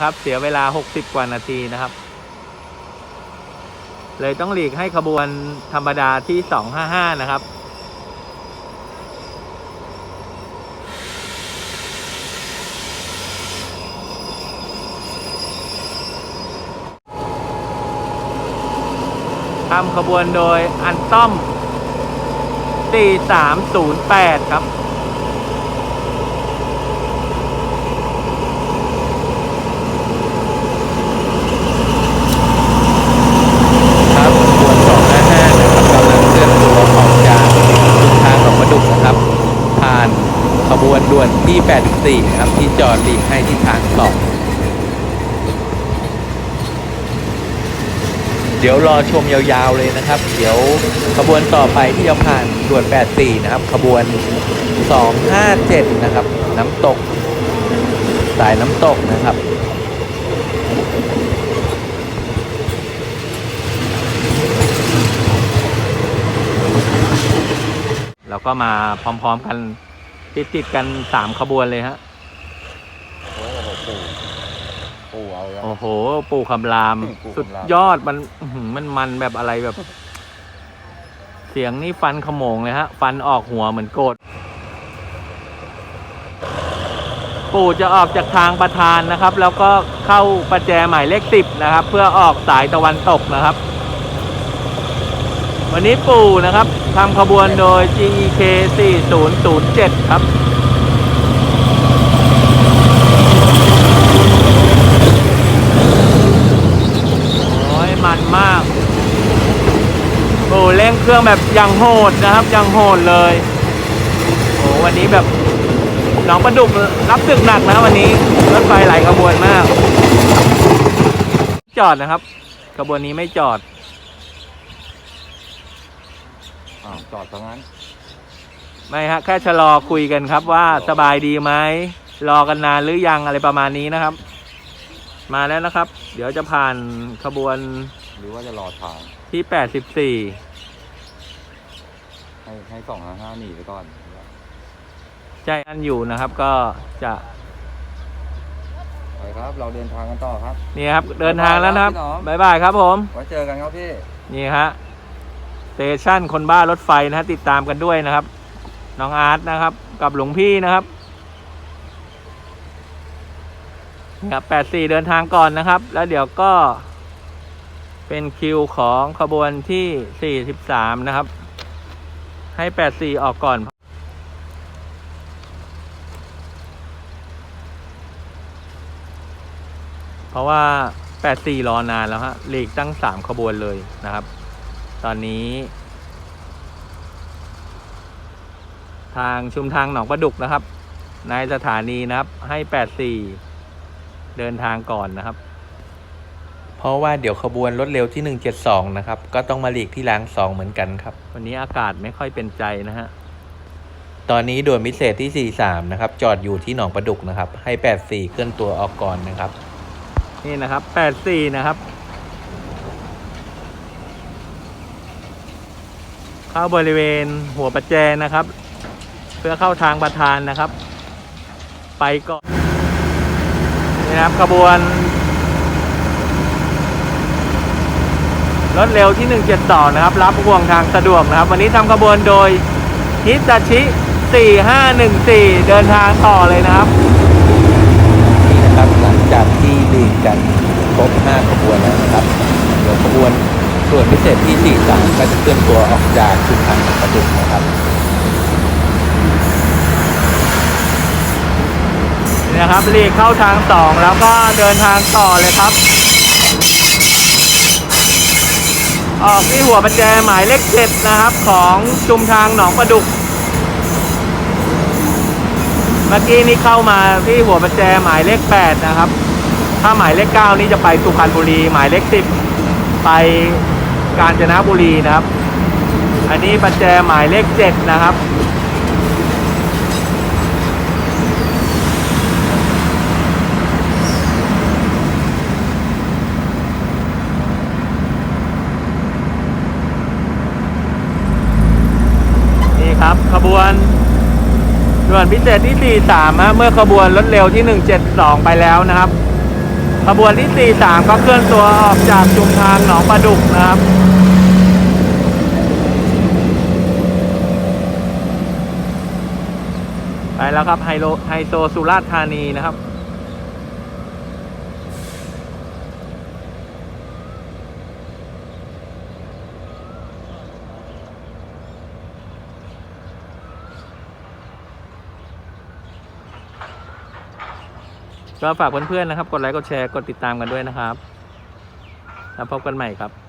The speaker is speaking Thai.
นะครับ เสียเวลา 60 กว่านาทีนะครับ เลยต้องหลีกให้ขบวนธรรมดาที่ 255 นะครับทำขบวนโดยอันต้อม 4308 ครับ ครับขบวน255นะครับกำลังเคลื่อนตัวออกจากทางของประดุกนะครับ ผ่านขบวนด่วน ที่ 84 ครับ ที่จอดหลีกให้ที่ทางสอเดี๋ยวรอชมยาวๆเลยนะครับ เดี๋ยวขบวนต่อไปที่จะผ่านด่วน 84 นะครับ ขบวน 257 นะครับ น้ำตก สายน้ำตกนะครับเราก็มาพร้อมๆกัน ติดติดๆกันสามขบวนเลยฮะ โอ้โหปู่ปู่เอาแล้ว โอ้โห ปู่คำราม ปู่คำราม สุดยอดมันอื้อหือมันมันแบบอะไรแบบ เสียงนี่ฟันขโมงเลยฮะ ฟันออกหัวเหมือนโกดปู่จะออกจากทางประธานนะครับ แล้วก็เข้าประแจหมายเลขสิบนะครับ เพื่อออกสายตะวันตกนะครับ วันนี้ปู่นะครับทำขบวนโดย GEK 4007 ครับโอ้ยมันมากโอ้เร่งเครื่องแบบยังโหดนะครับยังโหดเลยโอ้วันนี้แบบหนองประดุกรับศึกหนักนะวันนี้รถไฟหลายขบวนมาก จอดนะครับขบวนนี้ไม่จอด อ้าวจอดตรงนั้น ไม่ฮะแค่ชะลอคุยกันครับว่าสบายดีไหมรอกันนานหรือยังอะไรประมาณนี้นะครับ มาแล้วนะครับ เดี๋ยวจะผ่านขบวนหรือว่าจะรอทางที่84ให้ให้สองห้าห้าหนีไปก่อนใจอันอยู่นะครับก็จะไปครับ เราเดินทางกันต่อครับ นี่ครับ เดินทางแล้วนะครับบ๊ายบายครับพี่หนอมบ๊ายบายครับผม ไว้เจอกันครับพี่ นี่ฮะส เตชันคนบ้ารถไฟนะฮะติดตามกันด้วยนะครับ น้องอาร์ตนะครับ กับหลวงพี่นะครับครับ84เดินทางก่อนนะครับ แล้วเดี๋ยวก็ เป็นคิวของขบวนที่43นะครับ ให้84ออกก่อนเพราะว่า 84 รอนานแล้วฮะหลีกตั้ง 3 ขบวนเลยนะครับ ตอนนี้ ทางชุมทางหนองประดุกนะครับ ในสถานีนะครับ ให้84เดินทางก่อนนะครับ เพราะว่าเดี๋ยวขบวนรถเร็วที่172นะครับ ก็ต้องมาหลีกที่รางสองเหมือนกันครับ วันนี้อากาศไม่ค่อยเป็นใจนะฮะตอนนี้ด่วนพิเศษที่ 43 นะครับ จอดอยู่ที่หนองประดุกนะครับ ให้ 84 เคลื่อนตัวออกก่อนนะครับ นี่นะครับ 84 นะครับ เข้าบริเวณหัวประแจนะครับ เพื่อเข้าทางประธานนะครับ ไปก่อนนี่นะครับขบวนรถเร็วที่ 172 นะครับ รับห่วงทางสะดวกนะครับ วันนี้ทำขบวนโดยฮิตาชิ 4514 เดินทางต่อเลยนะครับ นี่นะครับหลังจากที่ลีกกันครบ 5 ขบวนแล้วนะครับ เดี๋ยวขบวน ส่วนพิเศษที่ 43ก็จะเคลื่อนตัวออกจากชุมทางหนองประดุกนะครับนี่นะครับลีกเข้าทาง 2 แล้วก็เดินทางต่อเลยครับ ออกที่หัวประแจหมายเลขเจ็ดนะครับของชุมทางหนองประดุก เมื่อกี้นี้เข้ามาที่หัวประแจหมายเลขแปดนะครับ ถ้าหมายเลขเก้านี่จะไปสุพรรณบุรีหมายเลขสิบไป กาญจนบุรีนะครับ อันนี้ประแจหมายเลขเจ็ดนะครับ นี่ครับขบวนด่วนพิเศษที่ 43ฮะเมื่อขบวนรถเร็วที่ 172 ไปแล้วนะครับ ขบวนที่ 43 ก็เคลื่อนตัวออกจากชุมทางหนองปลาดุกนะครับ ไปแล้วครับไฮโลไฮโซสุราษฎร์ธานีนะครับ ก็ฝากเพื่อนๆนะครับ กดไลค์ กดแชร์ กดติดตามกันด้วยนะครับ แล้วพบกันใหม่ครับ